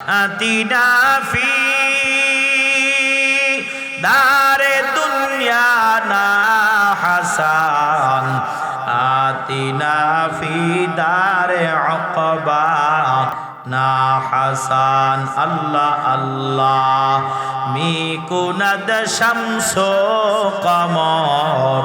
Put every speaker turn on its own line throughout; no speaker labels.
আতিনা ফি দারে দুনিয়া না হাসান। আতিনা ফি দারে আকবা না হাসান। আল্লাহ আল্লাহ মি কুনদ শামসো কমর।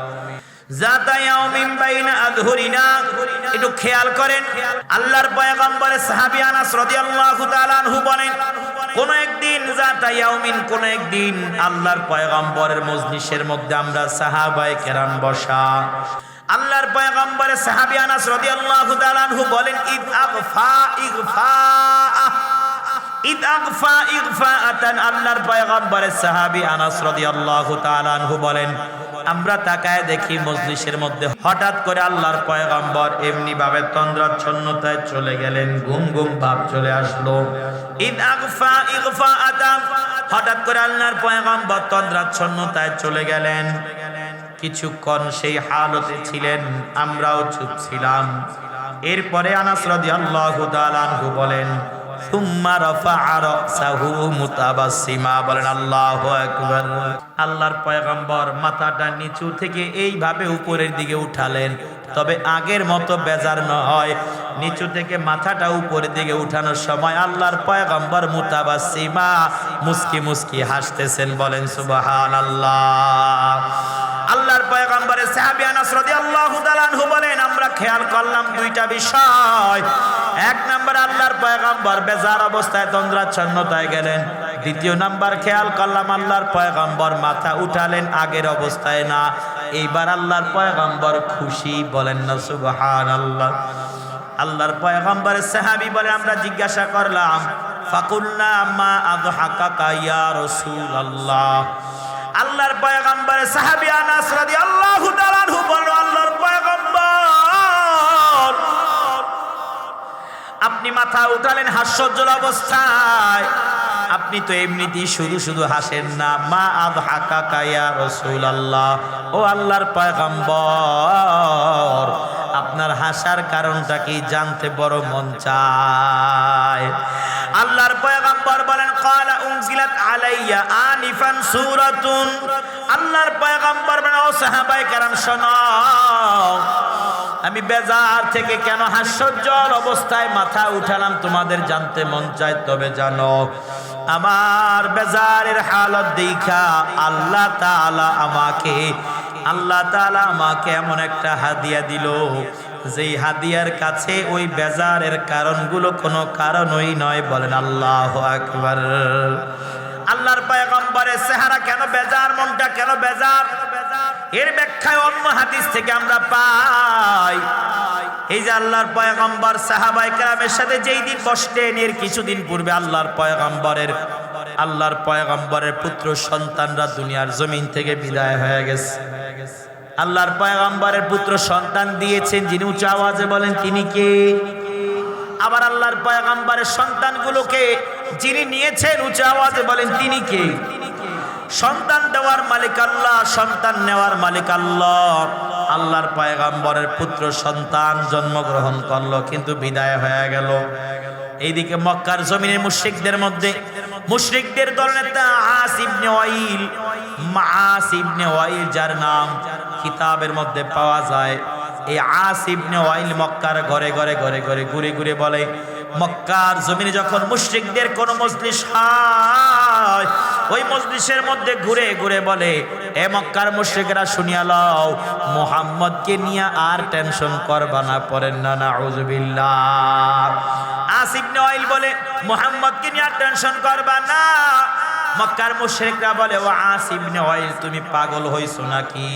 একটু খেয়াল করেন, আল্লাহর পয়গম্বর সাহাবী আনাস রাদিয়াল্লাহু তাআলা আনহু বলেন, কোন একদিন জাতা ইয়াউমিন, কোন একদিন আল্লাহর পয়গম্বরের মজলিসের মধ্যে আমরা সাহাবায়ে কেরাম বসা। আল্লাহর পয়গম্বরের সাহাবী আনাস রাদিয়াল্লাহু তাআলা আনহু বলেন, ইদ আগফা ইগফা ইদ আগফা ইগফা আতান। আল্লাহর পয়গম্বরের সাহাবী আনাস রাদিয়াল্লাহু তাআলা বলেন আমরা তাকায় দেখি মজলিসের মধ্যে হঠাৎ করে আল্লাহর পয়গম্বর এমনি ভাবে তন্দ্রাচ্ছন্নতায় চলে গেলেন, ঘুম ঘুম ভাব চলে আসলো। হঠাৎ করে আল্লাহর পয়গম্বর তন্দ্রাচ্ছন্নতায় চলে গেলেন। কিছুক্ষণ সেই হালতে ছিলেন, আমরাও চুপ ছিলাম এরপরে আনাস রাদিয়াল্লাহু তাআলা বলেন বলেন আল্লাহর পয়গম্বর মাথাটা নিচু থেকে এইভাবে উপরের দিকে উঠালেন। তবে আগের মতো বেজার নয়। নিচু থেকে মাথাটা উপরের দিকে উঠানোর সময় আল্লাহর পয়গম্বর মুতাবাসসিমা মুস্কি মুস্কি হাসতেছেন। বলেন সুবাহান আল্লাহ আল্লাহর পয়গম্বরের সাহাবী আনাস রাদিয়াল্লাহু তাআলা বলেন, আমরা খেয়াল করলাম দুইটা বিষয়। আল্লাহর পয়গম্বর বেজার অবস্থায় তন্দ্রাচ্ছন্নতায় গেলেন। দ্বিতীয় নাম্বার খেয়াল করলাম, আল্লাহর পয়গম্বর মাথা উঠালেন, আগের অবস্থায় না। এইবার আল্লাহর পয়গম্বর খুশি বলেন না, সুবহানাল্লাহ। আল্লাহর পয়গম্বরের সাহাবী বলে, আমরা জিজ্ঞাসা করলাম, ফাকুলনা মা আযহাকাকা ইয়া রাসূলুল্লাহ। আল্লাহর পয়গম্বরের সাহাবী আনাস রাদিয়াল্লাহু তাআলা বলল আপনি মাথা উঠালেন হাস্যজ্জ্বল অবস্থায়। আপনি তো এমনিতেই শুধু শুধু হাসেন না। মা আদ হাকা কায়া রসুল আল্লাহ ও আল্লাহর পয়গম্বর, আপনার হাসার কারণটা কি জানতে বড় মন চায়? আল্লাহর পয়গম্বর বলেন কালা উনজিলাত আলাইয়া আনিফান সূরাতুন। আল্লাহর পয়গম্বর বলেন, ও সাহাবায়ে কেরাম, শোনো। আমি বেজার থেকে কেন হাস্যজ্জ্বল অবস্থায় মাথা উঠালাম তোমাদের জানতে মন চায়, তবে জানো আমার বেজারের হালত দেখা আল্লাহ তাআলা আমাকে, আল্লাহ তাআলা আমাকে এমন একটা হাদিয়া দিল। যেই হাদিয়ার কাছে ওই বেজারের কারণগুলো কোনো কারণই নয়, বলেন আল্লাহ আকবার। আল্লাহর পয়গম্বরের চেহারা কেন বেজার, মনটা কেন বেজার? এর ব্যাখ্যায় অন্য হাদিস থেকে আমরা পাই। এই যে আল্লাহর পয়গম্বর সাহাবাই কেরামের সাথে যেই দিন বসলেন এর কিছুদিন পূর্বে আল্লাহর পয়গম্বরের আল্লাহর পয়গম্বরের পুত্র সন্তানরা দুনিয়ার জমিন থেকে বিদায় হয়ে গেছে। আল্লাহর পয়গম্বরের পুত্র সন্তান দিয়েছেন, যিনি উঁচু আওয়াজে বলেন, তিনি কে? আবার আল্লাহর পয়গম্বরের সন্তানগুলোকে যিনি নিয়েছেন, উঁচু আওয়াজে বলেন, তিনি কে? সন্তান দেওয়ার মালিক আল্লাহ, সন্তান নেওয়ার মালিক আল্লাহ। আল্লাহর পয়গম্বরের পুত্র সন্তান জন্মগ্রহণ করল, কিন্তু বিদায় হয়ে গেল। এইদিকে মক্কার জমিনের মুশরিকদের মধ্যে, মুশরিকদের দলনেতা ওয়াইল। মাস ইবনে ওয়াইল, যার নাম কিতাবের মধ্যে পাওয়া যায়। এই আস ইবনে ওয়াইল মক্কার ঘরে ঘরে ঘরে ঘরে ঘুরে ঘুরে বলে মক্কার জমিনে যখন মুশরিকদের কোন মজলিস হয়, ওই মজলিসের মধ্যে ঘুরে ঘুরে বলে, এ মক্কার মুশরিকরা শুনিয়া লও, মোহাম্মদকে নিয়ে আর টেনশন করবা না পরেন না না নাউজুবিল্লাহ আসিবনে অয়েল বলে, মোহাম্মদকে নিয়ে আর টেনশন করবা না। মক্কার মুশরিকরা বলে, ও আসিবনে অয়েল তুমি পাগল হইছো নাকি?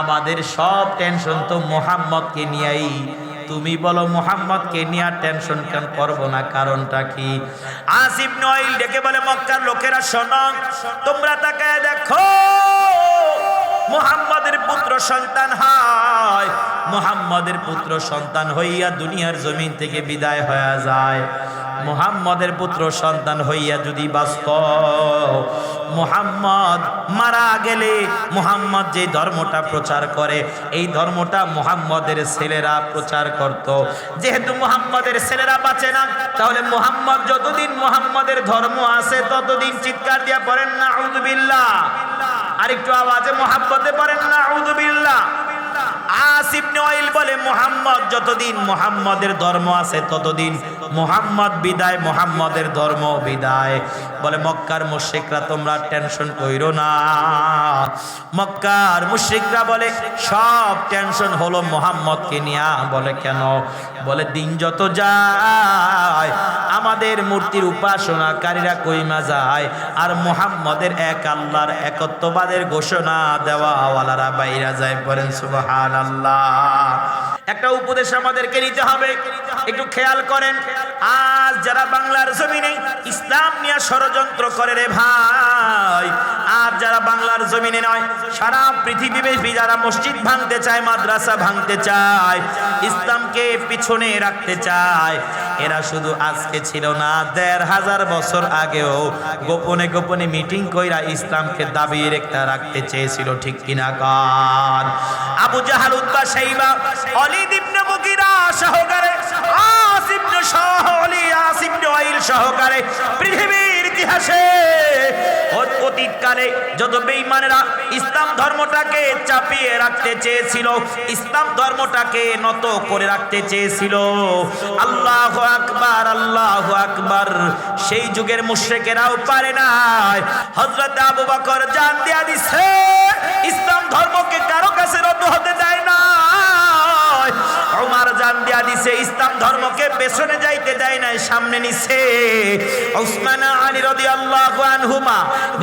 আমাদের সব টেনশন তো মোহাম্মদকে নিয়েই তুমি বলো, মোহাম্মদকে নিয়ে আর টেনশন কেন করব না? কারণটা কি? আসিফ নইল ডেকে বলে, মক্কার লোকেরা শোনো, তোমরা তাকে দেখো, মুহাম্মাদের পুত্র সন্তান হয়। মুহাম্মাদের পুত্র সন্তান হইয়া দুনিয়ার জমিন থেকে বিদায় হয়ে যায়। মুহাম্মাদের পুত্র সন্তান হইয়া যদি বাস্তব মুহাম্মদ মারা গেলে, মুহাম্মদ যে ধর্মটা প্রচার করে, এই ধর্মটা মুহাম্মদের ছেলেরা প্রচার করত। যেহেতু মুহাম্মদের ছেলেরা বাঁচে না, তাহলে মুহাম্মদ যতদিন মুহাম্মদের ধর্ম আছে, ততদিন চিৎকার দিয়া পড়েন না উজবিল্লাহ আরেকটু আওয়াজে মোহাম্মতে পড়েন না উজবিল্লাহ আসিফ নইল বলে, মোহাম্মদ যতদিন মোহাম্মদের ধর্ম আছে, ততদিন মোহাম্মদ বিদায়, মোহাম্মদের ধর্ম বিদায়। বলে, মক্কার মুশ্রিকরা তোমরা টেনশন কইরো না। মক্কার মুশ্রিকরা বলে, সব টেনশন হলো মোহাম্মদকে নিয়া। বলে, কেন? বলে, দিন যত যায়, আমাদের মূর্তির উপাসনাকারীরা কইমা যায়, আর মোহাম্মদের এক আল্লাহর একত্ববাদের ঘোষণা দেওয়া ওয়ালারা বাইরা যায়। বলেন সুবহান আল্লাহ একটা উপদেশ আমাদেরকে নিতে হবে। একটু খেয়াল করেন, আজ যারা বাংলার জমিনে ইসলাম নিয়ে ষড়যন্ত্র করে রে ভাই, আর যারা বাংলার জমিনে নয়, সারা পৃথিবীব্যাপী যারা মসজিদ ভাঙতে চায়, মাদ্রাসা ভাঙতে চায়, ইসলামকে পিছনে রাখতে চায় এরা শুধু আজকে ছিল না, দেড় হাজার বছর আগেও গোপনে গোপনে মিটিং কইরা ইসলামকে দাবি রেখা রাখতে চেয়েছিল, ঠিক কিনা কান? আবু জাহাল উদ্বা সেইবা অলি ইবনে মুগিরা সহকারে আস সহ অলি আস অইল সহকারে পৃথিবীর ইতিহাসে। অতীতকালে যত বেঈমানেরা ইসলাম ধর্মটাকে চাপিয়ে রাখতে চেয়েছিল, ইসলাম ধর্মটাকে নত করে রাখতে চেয়েছিল। আল্লাহ আকবার আল্লাহ আকবার। সেই যুগের মুশরিকেরাও পারে নাই। হযরত আবু বকর জান দিয়া দিছে, ইসলাম ধর্মকে কারও কাছে রদ হতে দেয় না ওমর জান দিয়া দিছে, ইসলাম ধর্মকে পেছনে যাইতে দেয় নাই, সামনে নিছে। আলী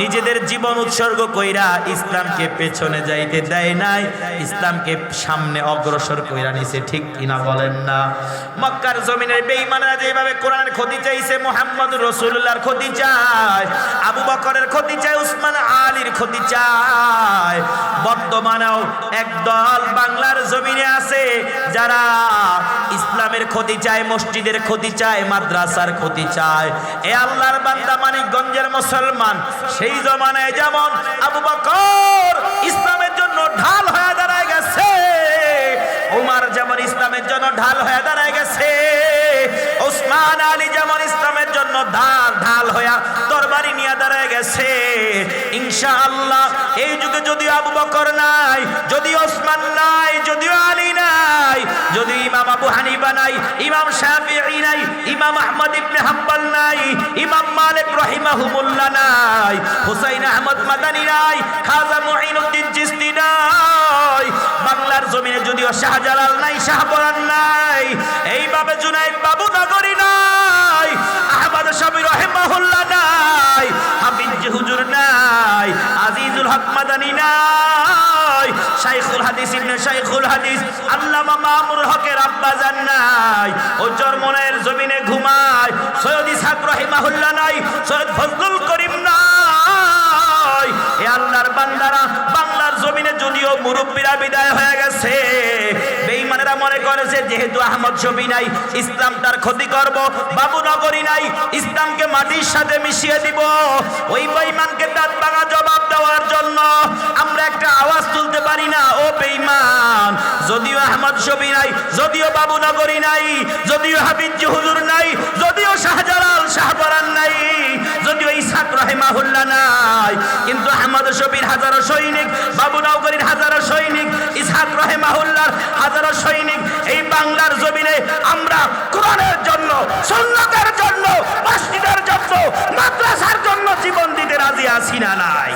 নিজেদের জীবন উৎসর্গ কইরা ইসলামকে পেছনে যাইতে দেয় নাই, ইসলামকে সামনে অগ্রসর কইরা নিছে, ঠিক কিনা বলেন না? মক্কার জমিনের বেঈমানরা যেভাবে কোরআনের ক্ষতি চাইছে মোহাম্মদ রাসূলুল্লাহর ক্ষতি চায়, আবু বকরের ক্ষতি চায়, উসমান আলীর ক্ষতি চায়, বর্তমানেও একদল বাংলার জমিনে আছে যারা ইসলামের ক্ষতি চায়, মসজিদের ক্ষতি চায়, মাদ্রাসার ক্ষতি চায়, এ আল্লাহর বান্দা মানিকগঞ্জের মুসলমান, সেই জমানায় যেমন আবু বকর ইসলামের জন্য ঢাল হয়ে দাঁড়ায় গেছে, উমার যেমন ইসলামের জন্য ঢাল হয়ে দাঁড়ায় গেছে, ওসমান আলী যেমন ইসলামের জন্য ঢাল ঢাল হইয়া তরবারি নিয়ে দাঁড়ায় গেছে। ইনশাআল্লাহ, এই যুগে যদি আবু বকর নাই, যদি ওসমান নাই যদিও আলী নাই, যদি ইমাম আবু হানিফা নাই, ইমাম শাফিঈ নাই, ইমাম আহমদ ইবনে হাম্বল নাই, ইমাম মালিক রাহিমাহুমুল্লাহ নাই, হুসাইন আহমদ মাদানী নাই, খাজা মুঈনুদ্দিন চিশতি নাই, বাংলার জমিনে যদিও শাহজালাল নাই শাহপরান নাই, এইভাবে জুনাইদ বাবু নগরী নাই। শবি রহিমাহুল্লাহ নাই, হাফিজ হুজুর নাই, আজিজুল হক মাদানী নাই, শাইখুল হাদিস ইবনে শাইখুল হাদিস, আল্লামা মামুর হকের আব্বা জান নাই, ও চরমনের জমিনে ঘুমায়, সৈয়দ ইসহাক রহিমাহুল্লাহ নাই, সৈয়দ ফজলুল করিম নাই। এ আল্লাহর বান্দারা বাংলার জমিনে যদিও মুরব্বীরা বিদায় হয়ে গেছে বেঈমানেরা মনে করেছে যেহেতু আহমদ শফি নাই, ইসলাম তার ক্ষতি করব বাবু নগরী নাই, ইসলামকে মাটির সাথে মিশিয়ে দিব। ওই বেঈমানকে দাঁত ভাঙা জবাব দেওয়ার জন্য আমরা একটা আওয়াজ তুলতে পারি না, ও বেঈমান। যদিও আহমদ শফি নাই, যদিও বাবু নগরী নাই, যদিও হাবিজ হুজুর নাই, যদিও শাহজালাল শাহপরান নাই, যদিও ইসাক রহেমাহুল্লাহ নাই। কিন্তু আহমদ শফির হাজারো সৈনিক বাবু নগরীর হাজারো সৈনিক, ইসহাক রহেমাহুল্লাহর হাজারো সৈনিক এই বাংলার জমিনে আমরা কোরআনের জন্য, সুন্নতের জন্য, মসজিদের জন্য, মাদ্রাসার জন্য জীবন দিতে রাজি আছি না নাই।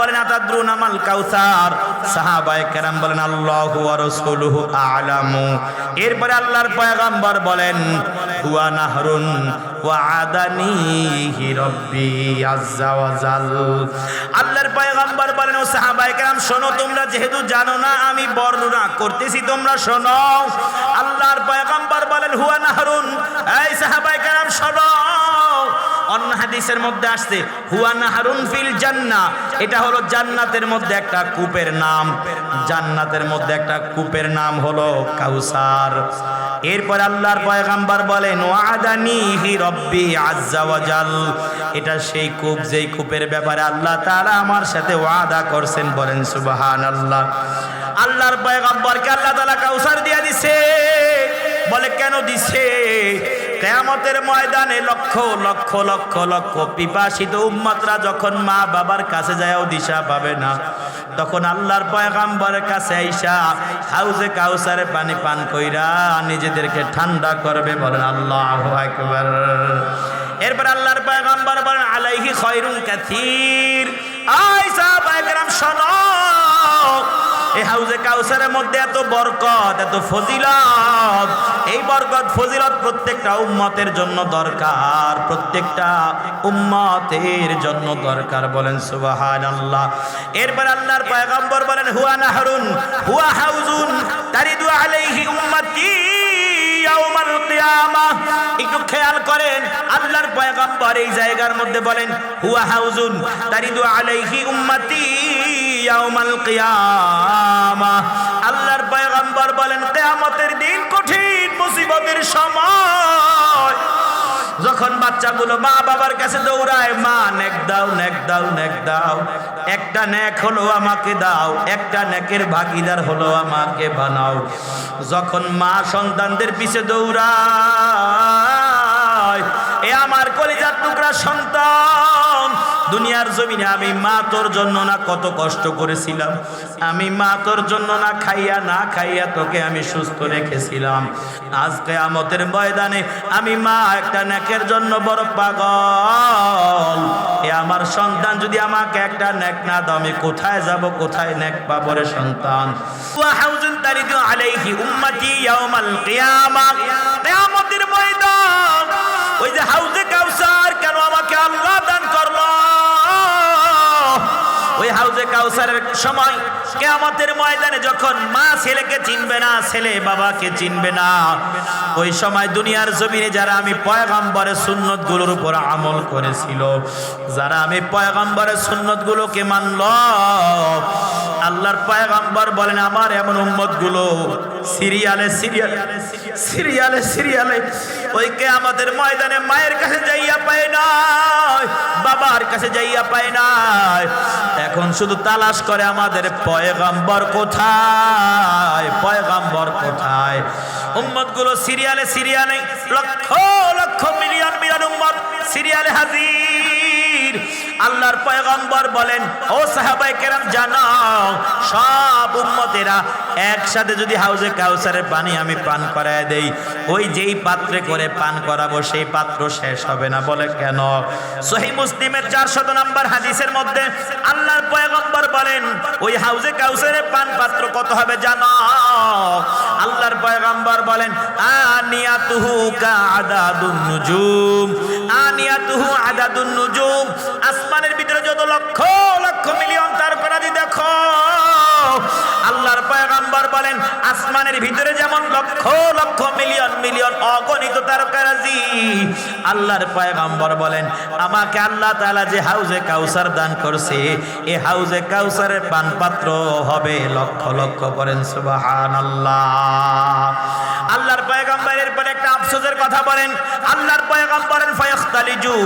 বলেন, আতাদ্রুন আমাল কাউসার। সাহাবায়ে কেরাম বলেন, আল্লাহু ওয়া রাসূলুহু আ'লামু। এরপরে আল্লাহর পয়গম্বর বলেন, হুয়া নাহরুন ওয়াদানিহি রব্বি আজ্জা ওয়াজাল আল্লাহর পয়গম্বর বলেন, ও সাহাবায়ে কেরাম, শোনো, তোমরা যেহেতু জানো না, আমি বর্ণনা করতেছি, তোমরা শোনো। আল্লাহর পয়গম্বর বলেন, হুয়া নাহরুন। এই সাহাবায়ে কেরাম, শোনো। অন্য হাদিসের মধ্যে আসছে, হুয়া নাহারুন ফিল জান্না এটা হলো জান্নাতের মধ্যে একটা কূপের নাম। জান্নাতের মধ্যে একটা কূপের নাম হলো কাউসার। এরপর আল্লাহর পয়গাম্বার বলেন ওয়াদানিহি রব্বি আজ্জা ওয়াজাল এটা সেই কূপ, যেই কূপের ব্যাপারে আল্লাহ তাআলা আমার সাথে ওয়াদা করছেন বলেন, সুবহানাল্লাহ। আল্লাহর পয়গাম্বরকে আল্লাহ তাআলা কাউসার দিয়া দিছে। বলে, কেন দিছে? কেয়ামতের ময়দানে লক্ষ লক্ষ লক্ষ লক্ষ পিপাসিত উম্মাতরা যখন মা বাবার কাছে যায়ও দিশা পাবে না, তখন আল্লাহর পয়গাম্বরের কাছে আইসা হাউজে কাউসারে পানি পান কইরা নিজেদেরকে ঠান্ডা করবে বলেন, আল্লাহ আকবার। এরপর আল্লাহর পয়গাম্বর বলেন, আলাইহি খয়রুন কাথির। আই সাহাবা একরাম শোনো। এই হাউজে কাউসারের মধ্যে এত বরকত, এত ফজিলত। এই বরকত, ফজিলত প্রত্যেকটা উম্মতের জন্য দরকার, প্রত্যেকটা উম্মতের জন্য দরকার বলেন সুবাহান আল্লাহ এরপর আল্লাহর পয়গম্বর বলেন, হুয়া নাহরুন, হুয়া হাউজুন, তারিদু আলাইহি উম্মতি। ইয়াউমাল একটু খেয়াল করেন, আল্লাহর পয়গম্বর এই জায়গার মধ্যে বলেন, হুয়া হাউজুন তারিদু আলাইহি উম্মতি ইয়াউমাল কিয়ামা। আল্লাহর পয়গম্বর বলেন, কিয়ামতের দিন কঠিন মুসিবতের সময় যখন বাচ্চাগুলো মা বাবার কাছে দৌড়ায়, মা, নেক দাও নেক দাও নেক দাও। একটা নেক হলো আমাকে দাও, একটা নেকের ভাগিদার হলো আমাকে বানাও। যখন মা সন্তানদের পিছে দৌড়ায় এ আমার কলিজার টুকরা সন্তান। দুনিয়ার জমিনে আমি মা তোর জন্য না কত কষ্ট করেছিলাম। আমি মা তোর জন্য না খাইয়া না খাইয়া তোকে আমি সুস্থ রেখেছিলাম। আজকে আমতের ময়দানে আমি মা একটা নেকের জন্য বড় পাগল। এ আমার সন্তান যদি আমাকে একটা নেক না দাও, আমি কোথায় যাব, কোথায় নেক পাবো রে সন্তান? আলাইহি উম্মতি ইয়াউমাল কিয়ামা। কিয়ামতের ময়দান। ওই যে হাউজে কাউসার কেন আমাকে আল্লাহ দান করল? ওই হাউজে কাউসারের সময় কেয়ামতের ময়দানে যখন মা ছেলেকে চিনবে না, ছেলে বাবাকে চিনবে না, ওই সময় দুনিয়ার জমিনে যারা আমি পয়গাম্বরের সুন্নতগুলোর উপর আমল করেছিল, যারা আমি পয়গাম্বরের সুন্নত গুলোকে মানল, আল্লাহর পয়গাম্বর বলেন, আমার এমন উম্মতগুলো সিরিয়ালে সিরিয়ালে সিরিয়ালে সিরিয়ালে। ওই কে আমাদের ময়দানে মায়ের কাছে যাইয়া পায় নাই, বাবার কাছে যাইয়া পায় নাই। এখন শুধু তালাশ করে আমাদের পয়গাম্বর কোথায় পয়গাম্বর কোথায়? উম্মতগুলো সিরিয়ালে সিরিয়ালে, লক্ষ লক্ষ মিলিয়ন মিলিয়ন উম্মত সিরিয়ালে হাজির। আল্লাহর পয়গম্বর বলেন, ও সাহাবাই কেরাম, জানো, সব উম্মতেরা একসাথে যদি হাউজে কাউসারের পানি আমি পান করায় দেই, ওই যেই পাত্রে করে পান করাবো, সেই পাত্র শেষ হবে না। বলে কেন? সহি মুসলিমের চারশত নাম্বার হাদিসের মধ্যে আল্লাহর পয়গম্বর বলেন, ওই হাউজে কাউসারের পান পাত্র কত হবে জানো? আল্লাহর পয়গম্বর বলেন, আনিয়াতুহু কাআদাদুন নুজুম, আনিয়াতুহু আদাদুন নুজুম আসমানের ভিতরে যত লক্ষ লক্ষ মিলিয়ন তারকারাজি দেখো, আল্লাহর পয়গম্বর বলেন, আসমানের ভিতরে যেমন লক্ষ লক্ষ মিলিয়ন মিলিয়ন অগণিত তারকারাজি, আল্লাহর পয়গম্বর বলেন, আমাকে আল্লাহ তাআলা যে হাউজে কাউসার দান করছে এই হাউজে কাউসারের পানপাত্র হবে লক্ষ লক্ষ করেন সুবহানাল্লাহ। আল্লাহর পয়গম্বরের পরে একটা আফসোসের কথা বলেন। আল্লাহর পয়গম্বরের ফায়খতালিজু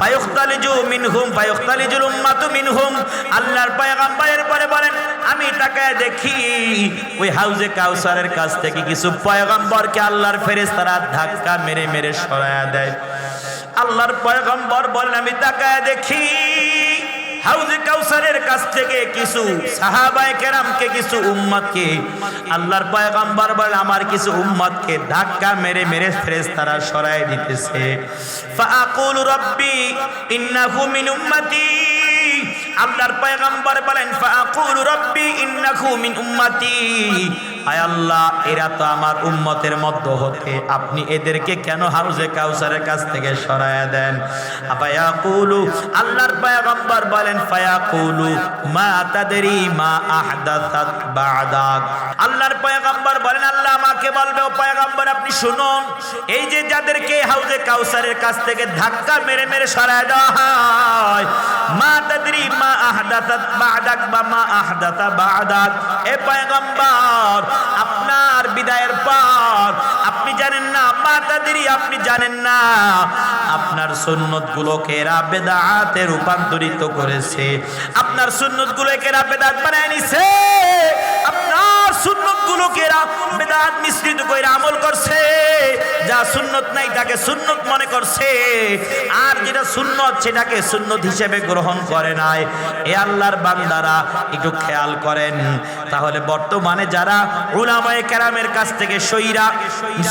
ফায়খতালিজু মিনহুম, ফায়খতালিজুল উম্মাতু মিনহুম। আল্লাহর পয়গম্বরের পরে বলেন, আমি তাকায় দেখি, ওই হাউজে কাউসারের কাছ থেকে কিছু পয়গম্বরকে আল্লাহর ফেরেশতারা ধাক্কা মেরে মেরে সরায়া দেয়। আল্লাহর পয়গম্বর বলেন, আমি তাকায় দেখি হাউজে কাউসারের কাছ থেকে কিছু সাহাবায়ে কেরামকে, কিছু উম্মতকে আল্লাহর পয়গম্বর বলে আমার কিছু উম্মতকে ধাক্কা মেরে মেরে ফেরেশতারা সরায় দিতেছে। ফাআকুল রাব্বি ইন্নাহু মিন উম্মতি। আল্লাহর পয়গম্বর বলেন ফাআকুল রাব্বি ইন্নাহু মিন উম্মতি। আয় আল্লাহ, এরা তো আমার উম্মতের মধ্য হতে আপনি এদেরকে কেন হাউজে কাউসারের কাছ থেকে সরায়া দেন? আপায়া কুলু আল্লাহর পয়গম্বর বলেন ফায়া কুলু মা তাদেরি মা আহদাসাত বাদাক। আল্লাহর পয়গম্বর বলেন, আল্লাহ আমাকে বলবে, ও পয়গম্বর, আপনি শুনুন, এই যে যাদেরকে হাউজে কাউসারের কাছ থেকে ধাক্কা মেরে মেরে সরায় দেওয়া হয়, মা তাদরি মা আহদাসাত বাদাক বা মা আহদাসা বাদাক। এ পয়গম্বর আপনার বিদায়ের পর, আপনি জানেন না মাতাদেরই তাদরি আপনি জানেন না, আপনার সুন্নত গুলোকে রাবেদাতে রূপান্তরিত করেছে? আপনার সুন্নত গুলোকে রাবেদাত বানায় নিছে? আপনার সুন্নত গুলোকে রাবেদাত মিশ্রিত করে আমল করছে? যা সুন্নত নাই তাকে সুন্নত মনে করছে। আর যেটা সুন্নত সেটাকে সুন্নত হিসেবে গ্রহণ করে নাই। এ আল্লাহর বান্দারা, একটু খেয়াল করেন। তাহলে বর্তমানে যারা উলামায়ে কেরামের কাছ থেকে সইরা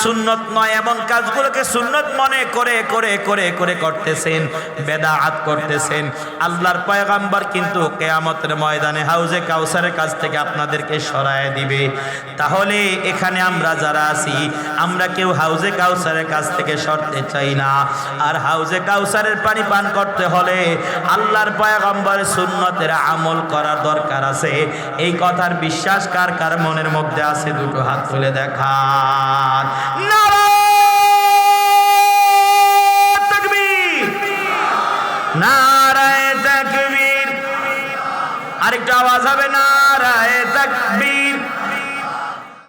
সুন্নত নয়, এমন কাজগুলোকে সুন্নত মনে করে করে করে করে করতেছেন, বেদাআত করতেছেন। আল্লাহর পয়গাম্বর কিন্তু কেয়ামতের ময়দানে হাউজে কাউসারের কাছ থেকে আপনাদেরকে সরায় দিবে। তাহলে এখানে আমরা যারা আছি, আমরা কেউ হাউজে কাউসারের কাছ থেকে সরতে চাই না। আর হাউজে কাউসারের পানি পান করতে হলে আল্লাহর পয়গম্বরের সুন্নতের আমল করার দরকার আছে। এই কথার বিশ্বাস কার কার মনের মধ্যে আছে দুটো হাত তুলে দেখান। নারায় তাকবীর। আরেকটা আওয়াজ হবে তাকবীর